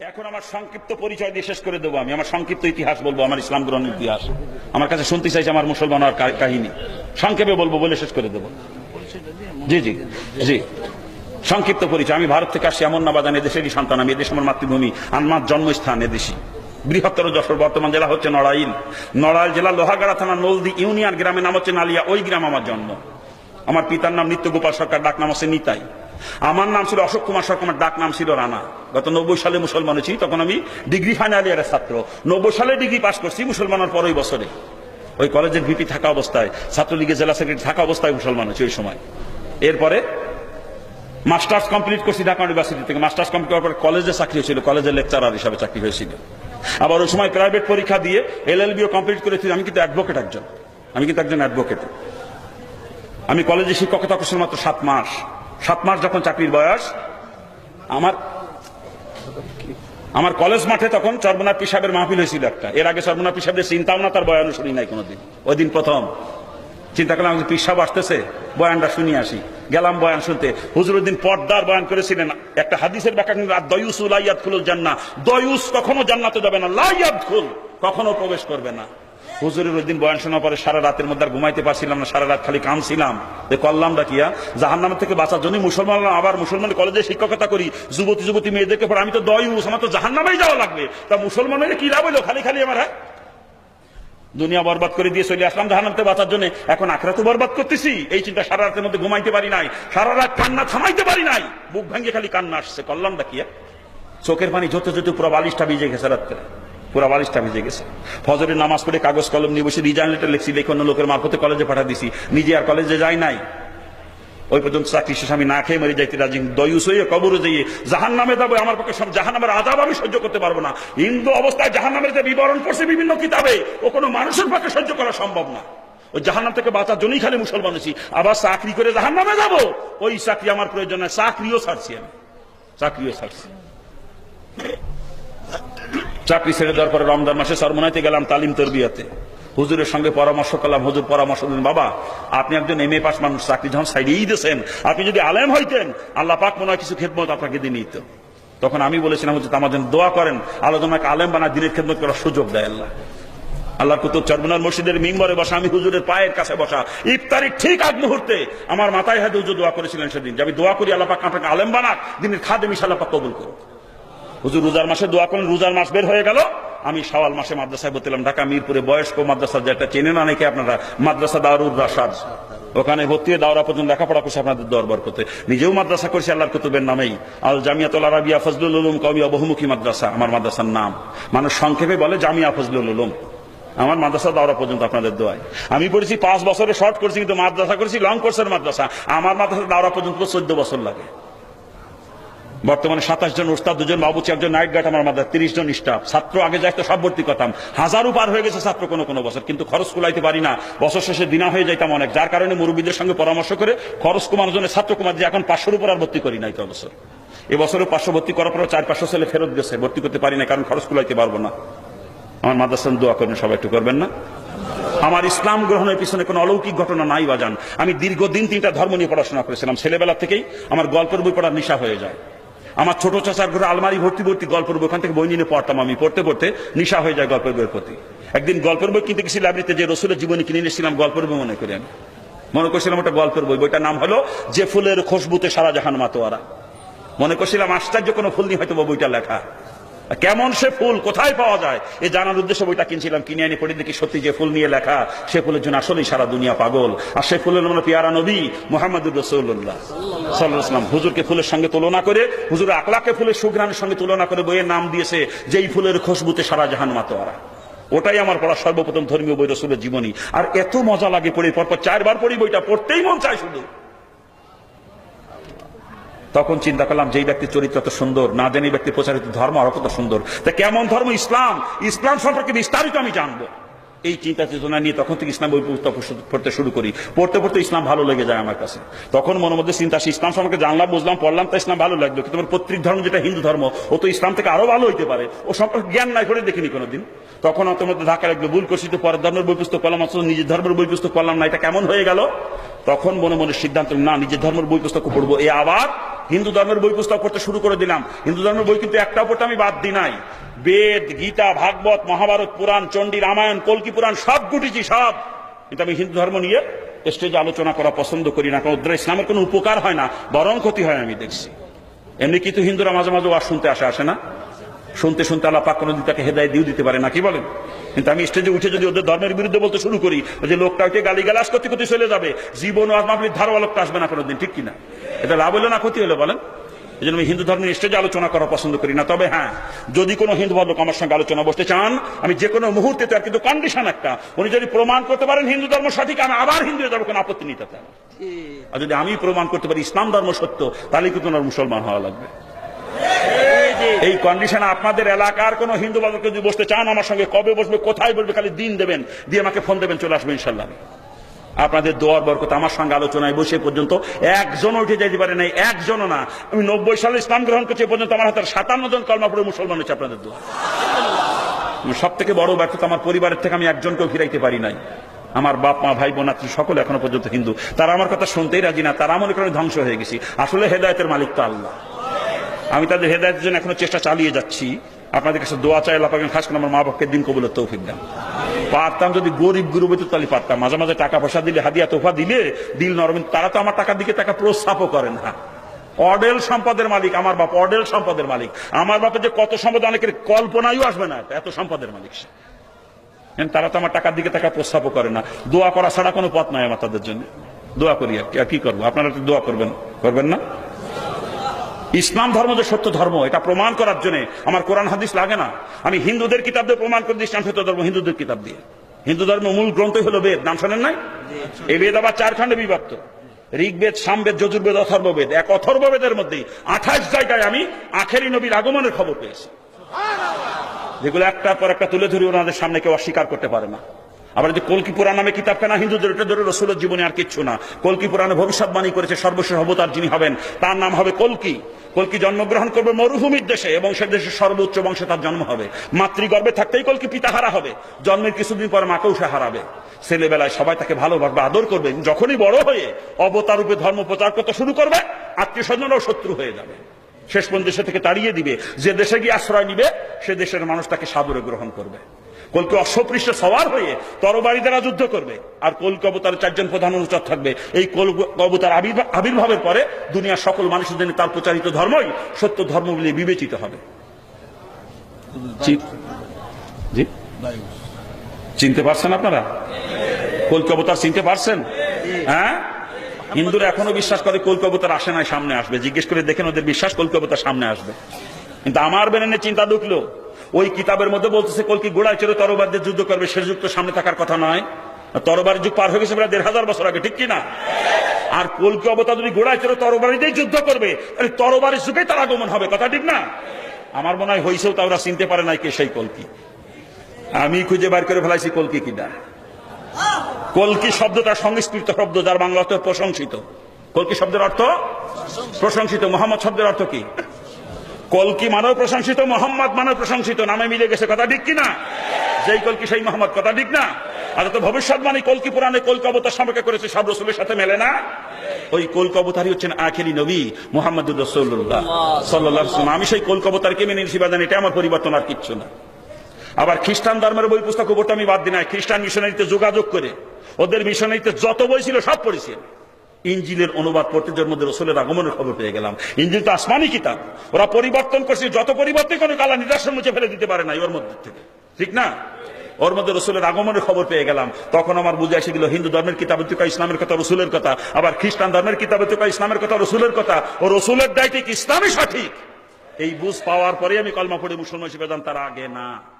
এখন আমার সংক্ষিপ্ত পরিচয় দিয়ে শেষ করে দেবো আমি। আমার সংক্ষিপ্ত ইতিহাস বলব, আমার ইসলাম গ্রহণের ইতিহাস। আমার কাছে শুনতে চাইছে আমার মুসলমান কা- কাহিনী। সংক্ষেপে বলব বলে শেষ করে দেবো। জি জি জি। সংক্ষিপ্ত পরিচয়। আমি ভারত থেকে আসছি, এমন না এদেশেরই সন্তান। আমি এদেশ আমার মাতৃভূমি। আমার জন্মস্থান এদেশি বৃহত্তর যশোর, বর্তমান জেলা হচ্ছে নড়াইল। নড়াইল জেলা লোহাগাড়া থানা নলদি ইউনিয়ন গ্রামের নাম হচ্ছে নালিয়া। ওই গ্রাম আমার জন্ম। আমার পিতার নাম নিত্য গোপাল সরকার, ডাক নাম আছে নিতাই। আমার নাম ছিল অশোক কুমার সরকার ডাক নাম ছিল রানা। গত নব্বই সালে মুসলমান হয়েছি, তখন আমি ডিগ্রি ফাইনাল ইয়ারের ছাত্র। নব্বই সালে ডিগ্রি পাশ করছি মুসলমানের পরেই বছরে। ওই কলেজের ভিপি থাকা অবস্থায়, ছাত্রলীগের জেলা সেক্রেটারি থাকা অবস্থায় মুসলমান হয়েছে ওই সময়। এরপরে মাস্টার্স কমপ্লিট করছি ঢাকা ইউনিভার্সিটি থেকে। মাস্টার্স কমপ্লিট করার পরে কলেজে চাকরি হয়েছিল কলেজের লেকচারার হিসাবে চাকরি হয়েছিল। আবার ওই সময় প্রাইভেট পরীক্ষা দিয়ে এল এল এলএলবিও কমপ্লিট করেছি। আমি কিন্তু অ্যাডভোকেট একজন। আমি কিন্তু একজন অ্যাডভোকেট আমি কলেজে শিক্ষকতা করছিলাম মাত্র সাত মাস। সাত মাস যখন চাকরির বয়স, আমার আমার কলেজ মাঠে তখন চর্মনাথ পিসাবের মাহফিল হয়েছিল একটা। এর আগে চর্মনাথ পিসাবের চিন্তাও না, তার বয়ানও শুনি নাই কোনোদিন। ওই দিন প্রথম। চিন্তা করলাম পিসাব আসতেছে, বয়ানটা শুনি আসি। গেলাম বয়ান শুনতে। হুজুরুদ্দিন পর্দার বয়ান করেছিলেন। একটা হাদিসের ব্যাখ্যা কিন্তু দয়ুস লাইয়াত খুলুল জান্না দয়ুস কখনো জান্নাতে যাবে না। লাইয়াত খুল কখনো প্রবেশ করবে না। হুজুরের ওই দিন বয়ান শোনার পরে সারা রাতের মধ্যে আর ঘুমাইতে পারছিলাম না, সারা রাত খালি কামছিলাম যে করলামটা কিয়া জাহান্নামের থেকে বাঁচার জন্য মুসলমান, আবার মুসলমান কলেজে শিক্ষকতা করি, যুবতী যুবতী মেয়েদেরকে পড়ে আমি তো দয়ুস আমার তো জাহান্নামেই যাওয়া লাগবে। তা মুসলমানের কি লাভ হইল? খালি খালি আমার হ্যাঁ? দুনিয়া বরবাদ করে দিয়ে চলে আসলাম জাহান্নামতে বাঁচার জন্য। এখন আখরা তো বরবাদ করতেছি। এই চিন্তা সারা রাতের মধ্যে ঘুমাইতে পারি নাই। সারা রাত কান্না থামাইতে পারি নাই। বুক ভেঙে খালি কান্না আসছে। করলামটা কি হ্যাঁ? চোখের পানি যত যত পুরো বালিশটা ভিজে গেছে রাত্রে। পুরো বালিশটা ভিজে গেছে। ফজরের নামাজ পড়ে কাগজ কলম নিয়ে বসে রিজাইন লেটার লিখছি লিখে অন্য লোকের মারফতে কলেজে পাঠা দিছি। নিজে আর কলেজে যাই নাই। ওই পর্যন্ত চাকরি শেষ, আমি না খেয়ে মরে যাইতে রাজি দয়ুস হয়ে কবরে যাইয়ে জাহান নামে যাব, আমার পক্ষে সব জাহান নামের আজাব আমি সহ্য করতে পারব না। হিন্দু অবস্থায় জাহান নামের যে বিবরণ করছে বিভিন্ন কিতাবে, ও কোনো মানুষের পক্ষে সহ্য করা সম্ভব না। ওই জাহান্নাম থেকে বাঁচার জন্যই খালি মুসলমান হয়েছি। আবার চাকরি করে জাহান নামে যাব। ওই চাকরি আমার প্রয়োজন নাই চাকরিও ছাড়ছি আমি। চাকরিও ছাড়ছি। চাকরি ছেড়ে দেওয়ার পরে রমজান মাসে সরমনাইতে গেলাম তালিম তরবিয়াতে। হুজুরের সঙ্গে পরামর্শ করলাম, হুজুর, পরামর্শ দিন। বাবা, আপনি একজন এম এ পাস মানুষ, চাকরি যখন সাইডেই দিয়েছেন, আপনি যদি আলেম হইতেন, আল্লাহ পাক মনে হয় কিছু খেদমত আপনাকে দিয়ে নিত। তখন আমি বলেছিলাম, হুজুর জন্য দোয়া করেন, আল্লাহ তোমাকে আলেম বানা দিনের খেদমত করার সুযোগ দেয় আল্লাহ। আল্লাহ কুতুব চরমনার মসজিদের মিম্বরে বসা আমি হুজুরের পায়ের কাছে বসা, ইফতারির ঠিক আগ মুহূর্তে আমার মাথায় হাতে হুজুর দোয়া করেছিলেন সেদিন, যে আমি দোয়া করি, আল্লাহ পাক আপনাকে আলেম বানাক, দিনের খাদে মিশাল্লাহ পাক কবুল করুক। হুজুর, রোজার মাসে দোয়া করেন, রোজার মাস বের হয়ে গেল। আমি শাওয়াল মাসে মাদ্রাসায় ভর্তিলাম ঢাকা, মিরপুরে বয়স্ক মাদ্রাসা যেটা চেনে না নাকি আপনারা? মাদ্রাসা দারুর রাসাদ ওখানে ভর্তি হয়ে দাওরা পর্যন্ত লেখাপড়া করছে আপনাদের দরবার করতে নিজেও মাদ্রাসা করছি আল্লাহর কুতুবের নামেই। আল জামিয়াতুল আরাবিয়া ফজলুল উলুম কমিয়া বহুমুখী মাদ্রাসা, আমার মাদ্রাসার নাম। মানুষ সংক্ষেপে বলে জামিয়া ফজলুল উলুম। আমার মাদ্রাসা দাওরা পর্যন্ত আপনাদের দোয়ায়। আমি পড়েছি পাঁচ বছরে শর্ট করছি, কিন্তু মাদ্রাসা করেছি লং কোর্সের মাদ্রাসা। আমার মাদ্রাসা দাওরা পর্যন্ত চোদ্দ বছর লাগে। বর্তমানে সাতাশ জন উস্তাদ, দুজন বাবুচি, একজন নাইট গার্ড, আমার মাদ্রাসা, তিরিশ জন স্টাফ ছাত্র আগে যাইতো, সব ভর্তি করতাম। হাজারও পার হয়ে গেছে ছাত্র কোনো কোনো বছর, কিন্তু খরচ কুলাইতে পারি না। বছর শেষে দিনা হয়ে যাইতাম অনেক, যার কারণে মুরব্বীদের সঙ্গে পরামর্শ করে খরচ কমানোর জন্য ছাত্র কুমার যে এখন পাঁচশোর উপর আর ভর্তি করি নাই তো বছর এবছরও পাঁচশো ভর্তি করার পর চার পাঁচশো ছেলে ফেরত গেছে, ভর্তি করতে পারি না কারণ খরচ কুলাইতে পারব না। আমার মাদ্রাসা দোয়া করবেন সবাই একটু করবেন না? আমার ইসলাম গ্রহণের পিছনে কোনো অলৌকিক ঘটনা নাই বাজান আমি দীর্ঘদিন তিনটা ধর্ম নিয়ে পড়াশোনা করেছিলাম, ছেলেবেলা থেকেই আমার গল্পের বই পড়ার নেশা হয়ে যায়। আমার ছোট চাচার ঘরে আলমারি ভর্তি ভর্তি গল্পের বই, ওখান থেকে বই নিয়ে পড়তাম আমি। পড়তে পড়তে নিশা হয়ে যায় গল্পের বইয়ের প্রতি। একদিন গল্পের বই কিনতে গেছি লাইব্রেরিতে, যে রসুলের জীবনী কিনে নিয়েছিলাম গল্পের বই মনে করি আমি। মনে করছিলাম ওটা গল্পের বই। বইটার নাম হলো, যে ফুলের খুশবুতে সারা জাহান মাতোয়ারা। মনে করছিলাম আশ্চর্য কোনো ফুল নিয়ে হয়তো বইটা লেখা। কেমন সে ফুল, কোথায় পাওয়া যায়? এ জানার উদ্দেশ্যে বইটা কিনছিলাম, কিনে আনি, পড়ে দেখি সত্যি যে ফুল নিয়ে লেখা, সে ফুলের জন্য আসলেই সারা দুনিয়া পাগল। আর সে ফুলের মানে পিয়ারা নবী মোহাম্মদুর রসুল্লাহ সাল্লাহাম হুজুরকে ফুলের সঙ্গে তুলনা করে, হুজুর আকলাকে ফুলের সুঘ্রানের সঙ্গে তুলনা করে বইয়ের নাম দিয়েছে, যেই ফুলের খুশবুতে সারা জাহান মাতোয়ারা। ওটাই আমার পড়া সর্বপ্রথম ধর্মীয় বই রসুলের জীবনী। আর এত মজা লাগে পড়ে, পরপর চারবার পড়ি বইটা, পড়তেই মন চায় শুধু। তখন চিন্তা করলাম, যেই ব্যক্তির চরিত্র এত সুন্দর, না জানি ব্যক্তি প্রচারিত ধর্ম আরও কত সুন্দর। তা কেমন ধর্ম? ইসলাম। ইসলাম সম্পর্কে বিস্তারিত আমি জানব। এই চিন্তা চেতনা নিয়ে তখন থেকে ইসলাম বই পুস্তক পড়তে শুরু করি। পড়তে পড়তে ইসলাম ভালো লেগে যায় আমার কাছে। তখন মনের মধ্যে চিন্তা আসে, ইসলাম সম্পর্কে জানলাম, বুঝলাম, পড়লাম, তা ইসলাম ভালো লাগল কিন্তু পৈতৃক ধর্ম যেটা হিন্দু ধর্ম, ও তো ইসলাম থেকে আরও ভালো হইতে পারে। ও সম্পর্কে জ্ঞান নাই করে দেখিনি কোনোদিন। তখন আমার মধ্যে ঢাকা লাগল, ভুল করছি তো পরের ধর্মের বই পুস্তক পড়লাম, অথচ নিজের ধর্মের বই পুস্তক পড়লাম না, এটা কেমন হয়ে গেল? তখন মনে মনে সিদ্ধান্ত, না, নিজের ধর্মের বই পুস্তক পড়ব, এ আবার হিন্দু ধর্মের বই পুস্তক পড়তে শুরু করে দিলাম। হিন্দু ধর্মের বই কিন্তু একটা পড়তে আমি বাদ দিই নাই। বেদ, গীতা, ভাগবত, মহাভারত, পুরাণ, চণ্ডী, রামায়ণ, কলকি পুরাণ, সব গুটিছি, সব। কিন্তু আমি হিন্দু ধর্ম নিয়ে স্টেজে আলোচনা করা পছন্দ করি না, কারণ ইসলামের কোনো উপকার হয় না, বরং ক্ষতি হয় আমি দেখছি। এমনি কিন্তু হিন্দুরা মাঝে মাঝে ওয়াজ শুনতে আসে আসে না। শুনতে শুনতে আল্লাহ পাক কোনো দিন তাকে হেদায় দিও দিতে পারে না কি বলেন? কিন্তু আমি স্টেজে উঠে যদি ওদের ধর্মের বিরুদ্ধে বলতে শুরু করি ওই যে লোকটা ওকে গালি গালাস করতে করতে চলে যাবে জীবন ও আত্মাফির ধারওয়া লোকটা আসবে না কোনোদিন ঠিক কিনা? এটা লাভ হলো না ক্ষতি হলো বলেন? এই জন্য আমি হিন্দু ধর্মের স্টেজে আলোচনা করা পছন্দ করি না তবে হ্যাঁ যদি কোনো হিন্দু ভদ্রলোক আমার সঙ্গে আলোচনা বসতে চান আমি যে কোনো মুহূর্তে তার কিন্তু কন্ডিশন একটা উনি যদি প্রমাণ করতে পারেন হিন্দু ধর্ম সঠিক আমি আবার হিন্দু ধর্ম কোনো আপত্তি নিতে তার আর যদি আমি প্রমাণ করতে পারি ইসলাম ধর্ম সত্য তাহলে কিন্তু ওনার মুসলমান হওয়া লাগবে। এই কন্ডিশনে আপনাদের এলাকার কোন হিন্দু বাদক যদি বসতে চান, আমার সঙ্গে কবে বসবে, কোথায় বসবে, খালি দিন দেবেন। দিয়ে আমাকে ফোন দেবেন, চলে আসবে ইনশাল্লাহ। আপনাদের দোয়ার বরকত, আমার সঙ্গে আলোচনায় বসে পর্যন্ত একজন উঠে যেতে পারে নাই, একজনও না। আমি নব্বই সালে ইসলাম গ্রহণ করছি পর্যন্ত আমার হাতের সাতান্ন জন কলমা পড়ে মুসলমান হচ্ছে আপনাদের দোয়া। সব থেকে বড় ব্যর্থতা, আমার পরিবারের থেকে আমি একজনকেও ফিরাইতে পারি নাই। আমার বাপ, মা, ভাই, বোন, আত্মীয় সকলে এখনও পর্যন্ত হিন্দু। তারা আমার কথা শুনতেই রাজি না, তারা মনে করে ধ্বংস হয়ে গেছি। আসলে হেদায়তের মালিক তো আল্লাহ। আমি তাদের হেদায়তের জন্য এখনও চেষ্টা চালিয়ে যাচ্ছি। আপনাদের কাছে দোয়া চাই, আল্লাহ খাস করে আমার মা বাপকে দিন কবুলের তৌফিক দেন। পারতাম যদি গরিব গুরু হইতো তাহলে পারতাম, মাঝে মাঝে টাকা পয়সা দিলে, হাদিয়া তোফা দিলে, দিল নরম, তারা তো আমার টাকার দিকে টাকা প্রস্তাবও করে না। অডেল সম্পদের মালিক আমার বাপ, অডেল সম্পদের মালিক। আমার বাপের যে কত সম্পদ, অনেকের কল্পনায়ও আসবে না এত সম্পদের মালিক সে। তারা তো আমার টাকার দিকে টাকা প্রস্তাবও করে না। দোয়া করা ছাড়া কোনো পথ নাই আমার তাদের জন্য। দোয়া করি আর কি- আর কি করব? আপনারা দোয়া করবেন করবেন না? ইসলাম ধর্ম যে সত্য ধর্ম এটা প্রমাণ করার জন্য আমার কোরআন হাদিস লাগে না। আমি হিন্দুদের কিতাব দিয়ে প্রমাণ করে দিই ইসলাম সত্য ধর্ম হিন্দুদের কিতাব দিয়ে। হিন্দু ধর্ম মূল গ্রন্থই হলো বেদ নাম শোনেন নাই? এই বেদ আবার চার খণ্ডে বিভক্ত। ঋগ্বেদ সামবেদ যজুর্বেদ অথর্ববেদ এক অথর্ববেদের মধ্যে আঠাশ জায়গায় আমি আখেরি নবীর আগমনের খবর পেয়েছি। যেগুলো একটার পর একটা তুলে ধরি ওনাদের সামনে কেউ অস্বীকার করতে পারে না। আবার যে কলকি পুরাণ নামে কিতাব কেনা হিন্দুদের, এটা ধরে রসুলের জীবনে আর কিচ্ছু না। কলকি পুরাণে ভবিষ্যৎবাণী করেছে সর্বশেষ অবতার যিনি হবেন, তার নাম হবে কলকি। কলকি জন্মগ্রহণ করবে মরুভূমির দেশে, এবং সে দেশের সর্বোচ্চ বংশে তার জন্ম হবে। মাতৃগর্ভে থাকতেই কলকি পিতাহারা হবে। জন্মের কিছুদিন পর মাকেও সে হারাবে। ছেলেবেলায় সবাই তাকে ভালোভাবে আদর করবে। যখনই বড় হয়ে অবতার রূপে ধর্ম প্রচার করতে শুরু করবে আত্মীয় স্বজনরাও শত্রু হয়ে যাবে। শেষ পর্যন্ত দেশে থেকে তাড়িয়ে দিবে। যে দেশে গিয়ে আশ্রয় নিবে, সে দেশের মানুষ তাকে সাদরে গ্রহণ করবে। কলকে অশ্বপৃষ্ঠে সওয়ার হয়ে তরবারি দ্বারা যুদ্ধ করবে। আর কলকি অবতারের চারজন প্রধান অনুচর থাকবে। এই কল অবতার আবির্ভাব- আবির্ভাবের পরে দুনিয়ার সকল মানুষের জন্য তার প্রচারিত ধর্মই সত্য ধর্ম বলে বিবেচিত হবে। চিনতে পারছেন আপনারা? কলকি অবতার চিনতে পারছেন? হ্যাঁ? হিন্দুরা এখনও বিশ্বাস করে কলকি অবতার আসে না সামনে আসবে। জিজ্ঞেস করে দেখেন ওদের বিশ্বাস কলকি অবতার সামনে আসবে। কিন্তু আমার বেরেনে চিন্তা ঢুকলো ওই কিতাবের মধ্যে বলতেছে কলকি গোড়ায় চড়ে তরবার দিয়ে যুদ্ধ করবে? সে যুগ তো সামনে থাকার কথা নয়। তরবারি যুগ পার হয়ে গেছে প্রায় দেড় হাজার বছর আগে, ঠিক কিনা? আর কলকি অবতার যদি গোড়ায় চড়ে তরবারি দিয়ে যুদ্ধ করবে, তাহলে তরবারির যুগে তার আগমন হবে, কথা ঠিক না? আমার মনে হয় হইছেও তা, ওরা চিনতে পারে নাই কে সেই কলকি আমি খুঁজে বার করে ফেলাইছি কলকি কিনা। কলকি শব্দটা সংস্কৃত শব্দ, যার বাংলা অর্থ প্রশংসিত? কলকি শব্দের অর্থ? প্রশংসিত। মোহাম্মদ শব্দের অর্থ কি? কলকি মানব প্রশংসিত? মোহাম্মদ মানব প্রশংসিত। নামে মিলে গেছে কথা ঠিক কিনা? যেই কলকি সেই মোহাম্মদ, কথা ঠিক না? আর তো ভবিষ্যৎবাণী কলকি পুরাণে কলকি অবতার সম্পর্কে করেছে? সব রসুলের সাথে মেলে না? ওই কলকি অবতারই হচ্ছেন আখেরি নবী মোহাম্মদুর রসুল্লাহ সাল্লাহ আমি সেই কলকি অবতারকে মেনে নিয়েছি বাদান? এটা আমার পরিবর্তন আর কিচ্ছু না। আবার খ্রিস্টান ধর্মের বই পুস্তক উপরটা আমি বাদ দিই না খ্রিস্টান মিশনারিতে যোগাযোগ করে, ওদের মিশনারিতে যত বই ছিল সব পড়েছি আমি। ইঞ্জিলের অনুবাদ পড়তে যার মধ্যে রসুলের আগমনের খবর পেয়ে গেলাম। ইঞ্জিল তো আসমানি কিতাব। ওরা পরিবর্তন করছে, যত পরিবর্তন কোনো কালা নিদর্শন মুছে ফেলে দিতে পারে না ওর মধ্যে থেকে। ঠিক না? ওর মধ্যে রসুলের আগমনের খবর পেয়ে গেলাম। তখন আমার বুঝে এসে গেল, হিন্দু ধর্মের কিতাবে তুকা ইসলামের কথা, রসুলের কথা। আবার খ্রিস্টান ধর্মের কিতাবে তুকা ইসলামের কথা, রসুলের কথা। ও রসুলের দায় ঠিক, ইসলামই সঠিক। এই বুঝ পাওয়ার পরে আমি কলমা পড়ে মুসলমান হিসেবে তার আগে না।